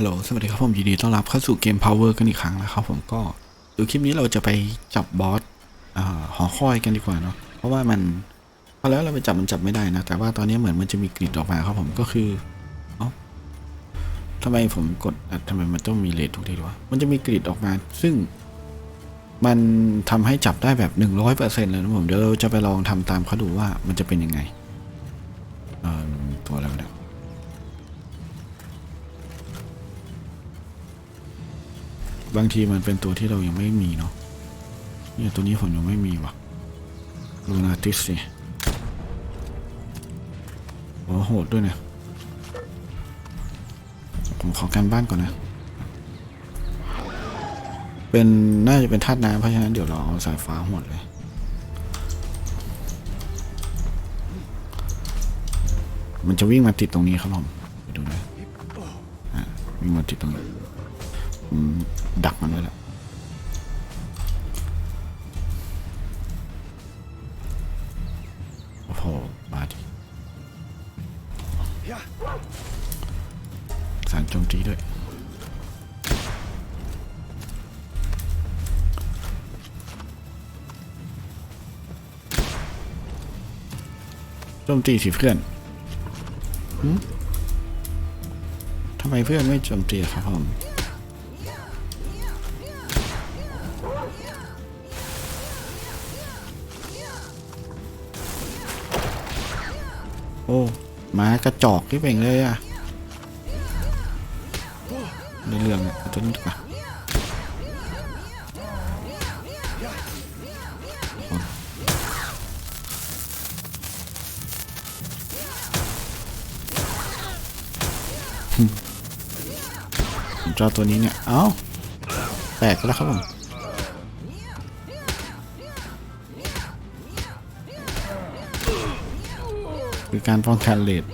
ฮัลโหล สวัสดีครับผมยินดีต้อนรับเข้าสู่เกม Power กันอีกครั้งนะครับผมก็ดี๋ยวคลิปนี้เราจะไปจับบอสอหอคอยกันดีกว่าเนาะ เพราะว่ามันพอแล้วเราไปจับมันจับไม่ได้นะ แต่ว่าตอนนี้เหมือนมันจะมีกริดออกมาครับผมก็คือเอ้าทำไมผมกดทำไมมันต้องมีเลททุกทีวะ มันจะมีกริดออกมา ซึ่ง มันทำให้จับได้แบบหนึ่งร้อยเปอร์เซ็นต์เลยนะผม เดี๋ยวเราจะไปลองทำตามเขาดูว่ามันจะเป็นยังไงเออตัวอะไรวะเนี่ย บางทีมันเป็นตัวที่เรายังไม่มีเนาะเนี่ยตัวนี้ผมยังไม่มีว่ะลูนาติสสิโอ้โหดด้วยเนี่ยผมขอการบ้านก่อนนะ เป็นน่าจะเป็นธาตุน้ำเพราะฉะนั้นเดี๋ยวเราเอาสายฟ้าหมดเลยมันจะวิ่งมาติดตรงนี้ครับผมไปดูนะวิ่งมาติดตรงนี้ ดักมันไว้แล้วโอ้โหมาดิสารโจมตีด้วยโจมตีสิเพื่อนหึทำไมเพื่อนไม่โจมตีอะครับผม โอ้มากระจอกที่เป่งเลยอะในเรื่องเนี่ยเอาตัวนี้ดีกว่าผมจะเอาตัวนี้เนี่ย เอ้า แตกแล้วครับผม คือการป้องกันเลด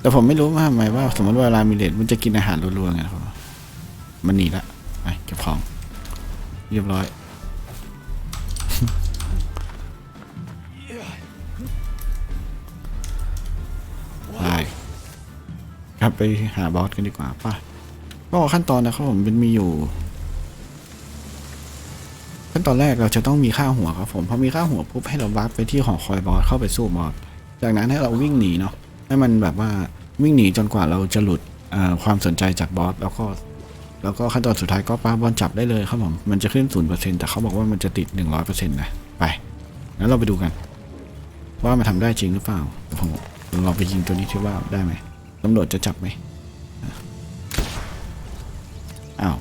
แต่ผมไม่รู้ว่าทำไมว่า สมมติว่าเวลามีเลดมันจะกินอาหารรัวๆไงครับมันหนีละไปเก็บของ เรียบร้อยไปครับไปหาบอสกันดีกว่าป่ะก็ขั้นตอนนะครับผมเป็นมีอยู่ ขั้นตอนแรกเราจะต้องมีค่าหัวครับผมพอมีค่าหัวปุ๊บให้เราวับไปที่หอคอยบอสเข้าไปสู้บอสจากนั้นให้เราวิ่งหนีเนาะให้มันแบบว่าวิ่งหนีจนกว่าเราจะหลุดความสนใจจากบอสแล้วก็แล้วก็ขั้นตอนสุดท้ายก็ป้าบอลจับได้เลยครับผมมันจะขึ้นศูนย์เปอร์เซ็นต์แต่เขาบอกว่ามันจะติดหนึ่งร้อยเปอร์เซ็นต์นะไปงั้นเราไปดูกัน ว่ามันทำได้จริงหรือเปล่าผมลองไปยิงตัวนี้ที่ว่าได้ไหมตำรวจจะจับไหมอ้าว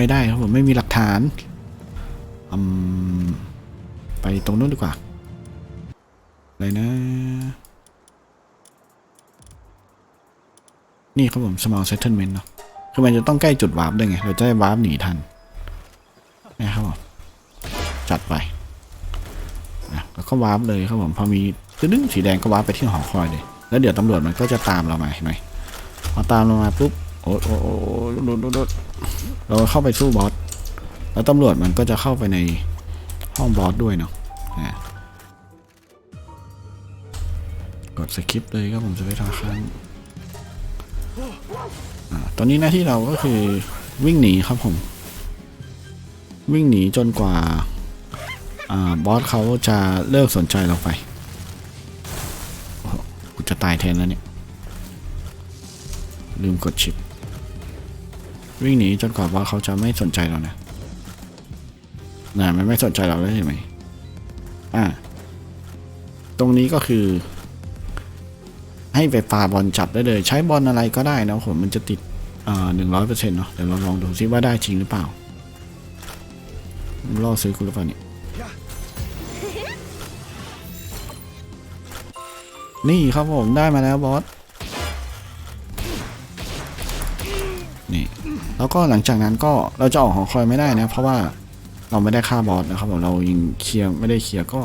ไม่ได้ครับผมไม่มีหลักฐานอไปตรงนู้นดีกว่าอะไรนะ นี่ครับผม small settlement เนาะคือมันจะต้องใกล้จุดวาร์ปด้วยไง เราจะได้วาร์ปหนีทันนะครับผมจัดไปนะแล้วก็วาร์ปเลยครับผมพอมีตึ้งสีแดงก็วาร์ปไปที่หอคอยเลย แล้วเดี๋ยวตำรวจมันก็จะตามเรามาเห็นไหมพอตามเรามาปุ๊บ โอ้โอ้โอ้โดดโดดโดเราเข้าไปสู้บอส แล้วตำรวจมันก็จะเข้าไปในห้องบอสด้วยเนาะอะกดสคริปต์เลยครับผมจะไปทางค้งตอนนี้หน้าที่เราก็คือวิ่งหนีครับผม วิ่งหนีจนกว่าอบอสเขาจะเลิกสนใจเราไปกูจะตายแทนแล้วเนี่ย ลืมกดชิป วิ่งหนีจนกว่าว่าเขาจะไม่สนใจเรานะน่ะมันไม่สนใจเราแล้วใช่ไหมอ่าตรงนี้ก็คือ ให้ไปปาบอลจับได้เลย ใช้บอลอะไรก็ได้นะผมมันจะติดอ่าหนึ่งร้อยเปอร์เซ็นต์เนาะเดี๋ยวเราลองดูซิว่าได้จริงหรือเปล่าล่อซื้อคุณหรือเปล่าเนี่ยนี่ครับผมได้มาแล้วบอส นี่ แล้วก็หลังจากนั้นก็เราจะออกหอคอยไม่ได้นะ เพราะว่าเราไม่ได้ฆ่าบอสนะครับผมเรายิงเคลียร์ไม่ได้เคลียร์ก็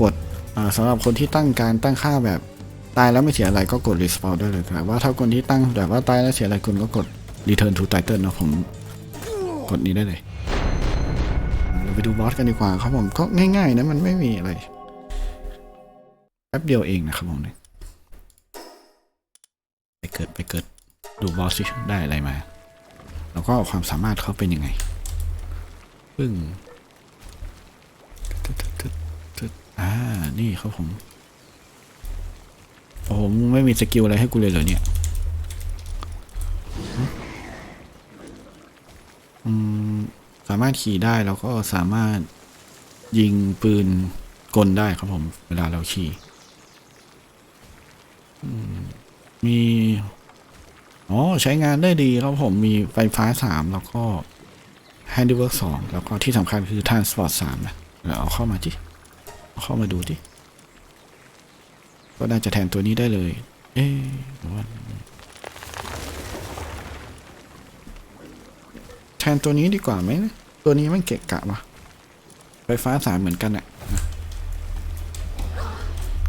กดอ่าสำหรับคนที่ตั้งการตั้งค่าแบบตายแล้วไม่เสียอะไรก็กด respawn ได้เลยแต่ว่าถ้าคนที่ตั้งแบบว่าตายแล้วเสียอะไรคุณก็กด return to title นะผมกดนี้ได้เลยเราไปดูบอสกันดีกว่าครับผมก็ง่ายๆนะมันไม่มีอะไรแป๊บเดียวเองนะครับผมเนี่ยเกิดไปเกิดดูบอสสิได้อะไรมา แล้วก็ความสามารถเขาเป็นยังไงปึ้งอ่า นี่ครับผมโอ้โหมึงไม่มีสกิลอะไรให้กูเลยเหรอเนี่ยอืมสามารถขี่ได้แล้วก็สามารถยิงปืนกลได้ครับผม เวลาเราขี่อืมมี อ๋อใช้งานได้ดีครับผมมีไฟฟ้าสามแล้วก็ Handiwork สองแล้วก็ที่สำคัญคือ Transport สามนะเราเอาเข้ามาที่เอาเข้ามาดูที่ก็น่าจะแทนตัวนี้ได้เลย เอ๊ะหรือว่าแทนตัวนี้ดีกว่าไหมนะตัวนี้มันเกะกะวะไฟฟ้าสามเหมือนกันอะ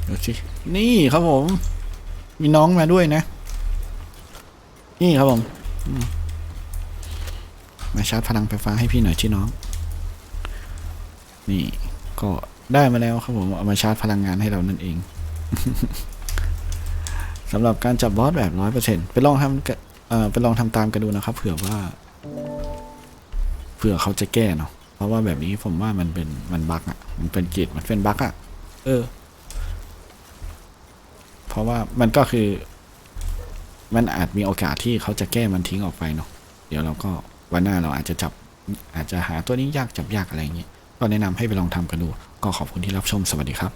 ดูสินี่ครับผม มีน้องมาด้วยนะ นี่ครับผมอืมมาชาร์จพลังไฟฟ้าให้พี่หน่อยที่น้อง นี่ ก็ได้มาแล้วครับผมเอามาชาร์จพลังงานให้เรานั่นเองสำหรับการจับบอสแบบร้อยเปอร์เซ็นต์ไปลองทำกะเอ่อไปลองทำตามกันดูนะครับ เผื่อว่า เผื่อเขาจะแก้เนาะเพราะว่าแบบนี้ผมว่ามันเป็นมันบั๊กอะมันเป็นกิจมันเป็นบั๊กอะเออ เพราะว่ามันก็คือ มันอาจมีโอกาสที่เขาจะแก้มันทิ้งออกไปเนาะเดี๋ยวเราก็วันหน้าเราอาจจะจับอาจจะหาตัวนี้ยากจับยากอะไรอย่างเงี้ยก็แนะนำให้ไปลองทำกันดู ก็ขอบคุณที่รับชมสวัสดีครับ